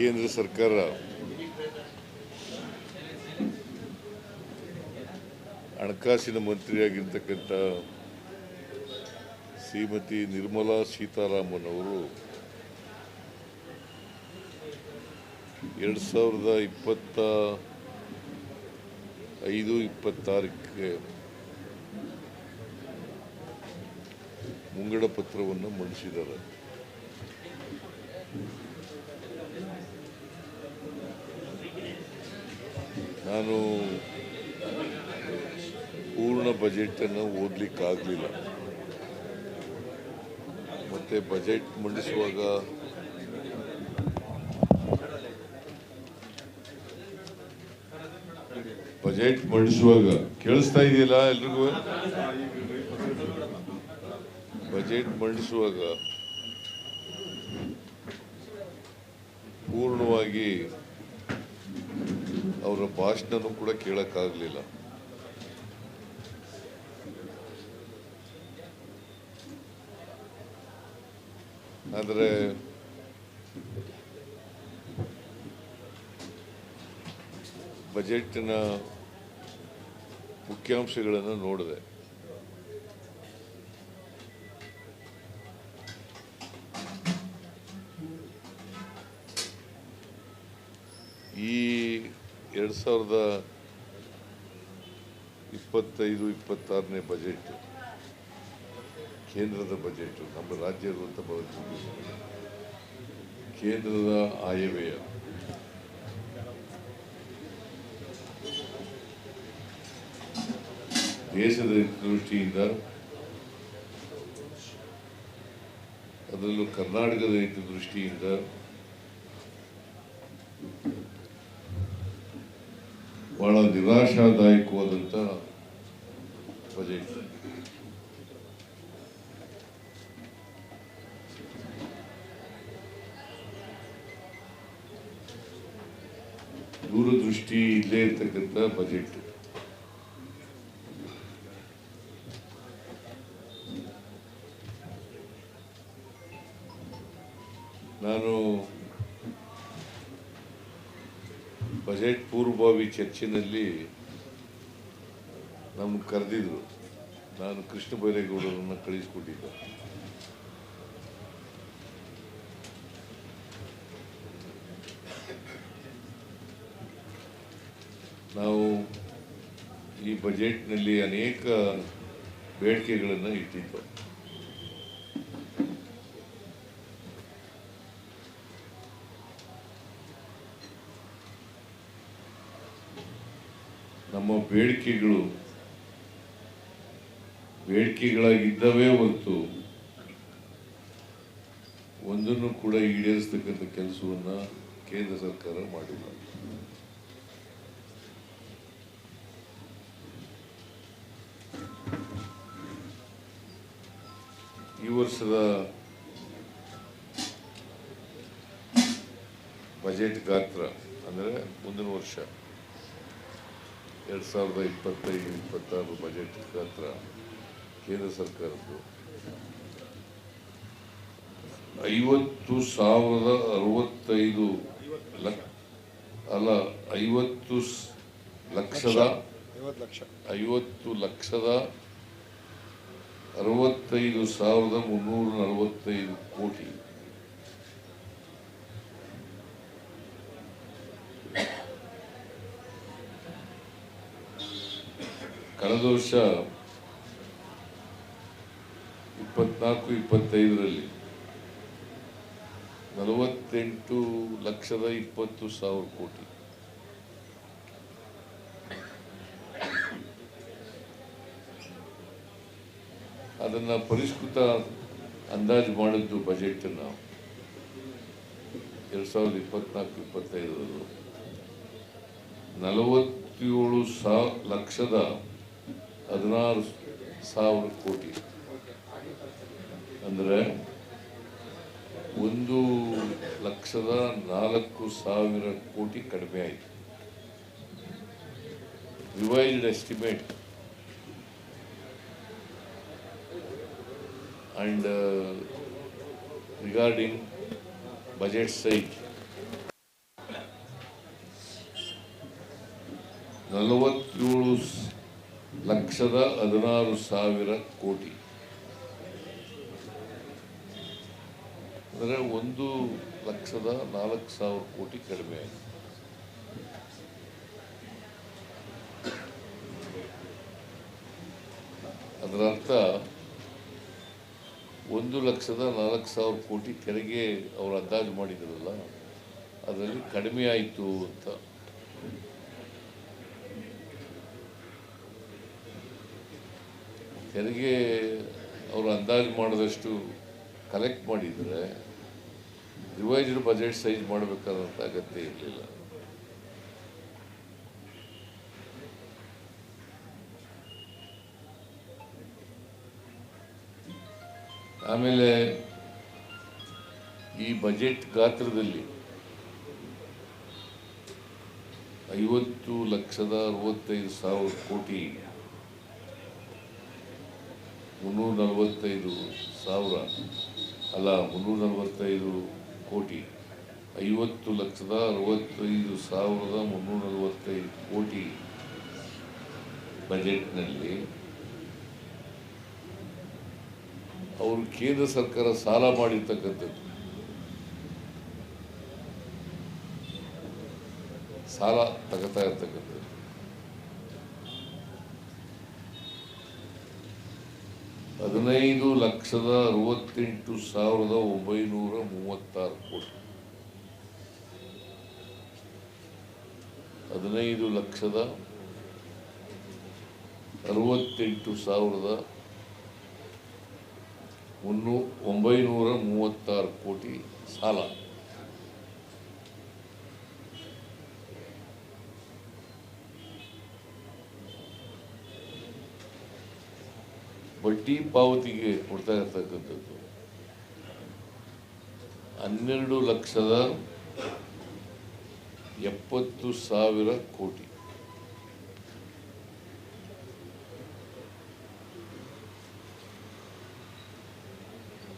ಕೇಂದ್ರ ಸರ್ಕಾರ ಹಣಕಾಸಿನ ಮಂತ್ರಿಯಾಗಿರ್ತಕ್ಕಂಥ ಶ್ರೀಮತಿ ನಿರ್ಮಲಾ ಸೀತಾರಾಮನ್ ಅವರು ಎರಡು ಸಾವಿರದ ಇಪ್ಪತ್ತ ಐದು, ಇಪ್ಪತ್ತಾರಕ್ಕೆ ಮುಂಗಡ ಪತ್ರವನ್ನು ಮಂಡಿಸಿದ್ದಾರೆ. ನಾನು ಪೂರ್ಣ ಬಜೆಟನ್ನು ಓದಲಿಕ್ಕಾಗಲಿಲ್ಲ. ಮತ್ತು ಬಜೆಟ್ ಮಂಡಿಸುವಾಗ ಬಜೆಟ್ ಮಂಡಿಸುವಾಗ ಕೇಳಿಸ್ತಾ ಇದೆಯಲ್ಲ ಎಲ್ರಿಗೂ? ಬಜೆಟ್ ಮಂಡಿಸುವಾಗ ಪೂರ್ಣವಾಗಿ ಅವರ ಭಾಷಣನೂ ಕೂಡ ಕೇಳಕ್ಕಾಗಲಿಲ್ಲ. ಆದರೆ ಬಜೆಟ್ನ ಮುಖ್ಯಾಂಶಗಳನ್ನು ನೋಡಿದೆ. ಈ ಎರಡು ಸಾವಿರದ ಇಪ್ಪತ್ತೈದು, ಇಪ್ಪತ್ತಾರನೇ ಬಜೆಟ್ ಕೇಂದ್ರದ ಬಜೆಟ್ ನಮ್ಮ ರಾಜ್ಯ ಇರುವಂಥ ಬಜೆಟ್ ಕೇಂದ್ರದ ಆಯವ್ಯಯ ದೇಶದ ದೃಷ್ಟಿಯಿಂದ ಅದರಲ್ಲೂ ಕರ್ನಾಟಕದ ದೃಷ್ಟಿಯಿಂದ ಬಹಳ ನಿರಾಶಾದಾಯಕವಾದಂಥ ಬಜೆಟ್ ದೂರದೃಷ್ಟಿ ಇಲ್ಲೇ ಇರ್ತಕ್ಕಂಥ ಬಜೆಟ್ ಬಜೆಟ್ ಪೂರ್ವಭಾವಿ ಚರ್ಚೆನಲ್ಲಿ ನಮ್ಗೆ ಕರೆದಿದ್ರು. ನಾನು ಕೃಷ್ಣ ಬೈರೇಗೌಡರನ್ನು ಕಳಿಸ್ಕೊಟ್ಟಿದ್ದೆ. ನಾವು ಈ ಬಜೆಟ್ನಲ್ಲಿ ಅನೇಕ ಬೇಡಿಕೆಗಳನ್ನು ಇಟ್ಟಿದ್ದು. ನಮ್ಮ ಬೇಡಿಕೆಗಳು ಬೇಡಿಕೆಗಳಾಗಿದ್ದವೇ ಹೊತ್ತು ಒಂದನ್ನು ಕೂಡ ಈಡೇರಿಸ್ತಕ್ಕಂಥ ಕೆಲಸವನ್ನ ಕೇಂದ್ರ ಸರ್ಕಾರ ಮಾಡಿಲ್ಲ. ಈ ವರ್ಷದ ಬಜೆಟ್ ಗಾತ್ರ ಅಂದರೆ ಮುಂದಿನ ವರ್ಷ ಎರಡು ಸಾವಿರದ ಇಪ್ಪತ್ತೈದು ಇಪ್ಪತ್ತಾರು ಬಜೆಟ್ ಹತ್ರ ಕೇಂದ್ರ ಸರ್ಕಾರದ್ದು. ಐವತ್ತು ಸಾವಿರದ ಅರವತ್ತೈದು ಅಲ್ಲ ಐವತ್ತು ಲಕ್ಷದ ಐವತ್ತು ಲಕ್ಷ. ಐವತ್ತು ಲಕ್ಷದ ಅರವತ್ತೈದು ಸಾವಿರದ ಮುನ್ನೂರ ನಲವತ್ತೈದು ಕೋಟಿ. ಕಳೆದ ವರ್ಷ ಇಪ್ಪತ್ನಾಲ್ಕು, ಇಪ್ಪತ್ತೈದರಲ್ಲಿ ನಲವತ್ತೆಂಟು ಲಕ್ಷದ ಇಪ್ಪತ್ತು ಸಾವಿರ ಕೋಟಿ. ಅದನ್ನು ಪರಿಷ್ಕೃತ ಅಂದಾಜು ಮಾಡಿದ್ದು ಬಜೆಟ್ ನಾವು ಎರಡು ಸಾವಿರದ ಇಪ್ಪತ್ನಾಲ್ಕು, ಇಪ್ಪತ್ತೈದರಲ್ಲೂ ನಲವತ್ತೇಳು ಸಾ, ಲಕ್ಷದ ಹದಿನಾರು ಸಾವಿರ ಕೋಟಿ. ಅಂದರೆ ಒಂದು ಲಕ್ಷದ ನಾಲ್ಕು ಸಾವಿರ ಕೋಟಿ ಕಡಿಮೆ ಆಯಿತು. Revised estimate and regarding budget size ನಲವತ್ತೇಳು ಲಕ್ಷದ ಹದಿನಾರು ಸಾವಿರ ಕೋಟಿ. ಅಂದರೆ ಒಂದು ಲಕ್ಷದ ನಾಲ್ಕು ಸಾವಿರ ಕೋಟಿ ಕಡಿಮೆ ಆಗಿದೆ ಅದರ ಅರ್ಥ, ಒಂದು ಲಕ್ಷದ ನಾಲ್ಕು ಸಾವಿರ ಕೋಟಿ ತೆರಿಗೆ ಅವರು ಅಂದಾಜು ಮಾಡಿದ್ರಲ್ಲ, ಅದರಲ್ಲಿ ಕಡಿಮೆ ಆಯಿತು ಅಂತ. ತೆರಿಗೆ ಅವರು ಅಂದಾಜು ಮಾಡಿದಷ್ಟು ಕಲೆಕ್ಟ್ ಮಾಡಿದರೆ ರಿವೈಸ್ಡ್ ಬಜೆಟ್ ಸೈಜ್ ಮಾಡಬೇಕಾದಂಥ ಅಗತ್ಯ ಇರಲಿಲ್ಲ. ಆಮೇಲೆ ಈ ಬಜೆಟ್ ಗಾತ್ರದಲ್ಲಿ ಐವತ್ತು ಲಕ್ಷದ ಅರವತ್ತೈದು ಸಾವಿರ ಕೋಟಿ ಮುನ್ನೂರ ನಲವತ್ತೈದು ಸಾವಿರ ಅಲ್ಲ ಮುನ್ನೂರ ನಲವತ್ತೈದು ಕೋಟಿ. ಐವತ್ತು ಲಕ್ಷದ ಅರವತ್ತೈದು ಸಾವಿರದ ಮುನ್ನೂರ ನಲವತ್ತೈದು ಕೋಟಿ ಬಜೆಟ್ನಲ್ಲಿ ಅವರು ಕೇಂದ್ರ ಸರ್ಕಾರ ಸಾಲ ಮಾಡಿರ್ತಕ್ಕಂಥದ್ದು. ಸಾಲ ತಗೋತಾ ಇರ್ತಕ್ಕಂಥದ್ದು. ಹದಿನೈದು ಲಕ್ಷದ ಅರವತ್ತೆಂಟು ಸಾವಿರದ ಒಂಬೈನೂರ ಮೂವತ್ತಾರು ಕೋಟಿ. ಹದಿನೈದು ಲಕ್ಷದ ಅರವತ್ತೆಂಟು ಸಾವಿರದ ಒಂಬೈನೂರ ಮೂವತ್ತಾರು ಕೋಟಿ ಸಾಲ. ಬಡ್ಡಿ ಪಾವತಿಗೆ ಕೊಡ್ತಾ ಇರ್ತಕ್ಕಂಥದ್ದು ಹನ್ನೆರಡು ಲಕ್ಷದ ಎಪ್ಪತ್ತು ಸಾವಿರ ಕೋಟಿ.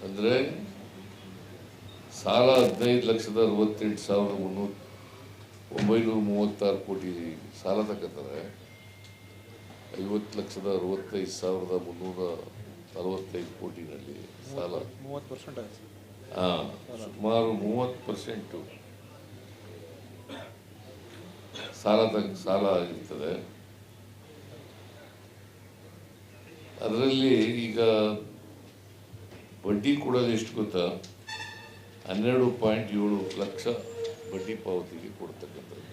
ಅಂದರೆ ಸಾಲ ಹದಿನೈದು ಲಕ್ಷದ ಅರವತ್ತೆಂಟು ಸಾವಿರದ ಮುನ್ನೂರ, ಒಂಬೈನೂರ ಮೂವತ್ತಾರು ಕೋಟಿ ಸಾಲ ತಗೋತಾರೆ ಐವತ್ತು ಲಕ್ಷದ ಅರವತ್ತೈದು ಸಾವಿರದ ಮುನ್ನೂರ ನಲವತ್ತೈದು ಕೋಟಿನಲ್ಲಿ ಸಾಲ. ಮೂವತ್ತು ಪರ್ಸೆಂಟ್ ಹಾಂ ಸುಮಾರು ಮೂವತ್ತು ಪರ್ಸೆಂಟು ಸಾಲ ತಗ ಸಾಲ ಇರ್ತದೆ. ಅದರಲ್ಲಿ ಈಗ ಬಡ್ಡಿ ಕೊಡೋದು ಎಷ್ಟು ಗೊತ್ತಾ? ಹನ್ನೆರಡು ಪಾಯಿಂಟ್ ಏಳು ಲಕ್ಷ ಬಡ್ಡಿ ಪಾವತಿಗೆ ಕೊಡ್ತಕ್ಕಂಥದ್ದು.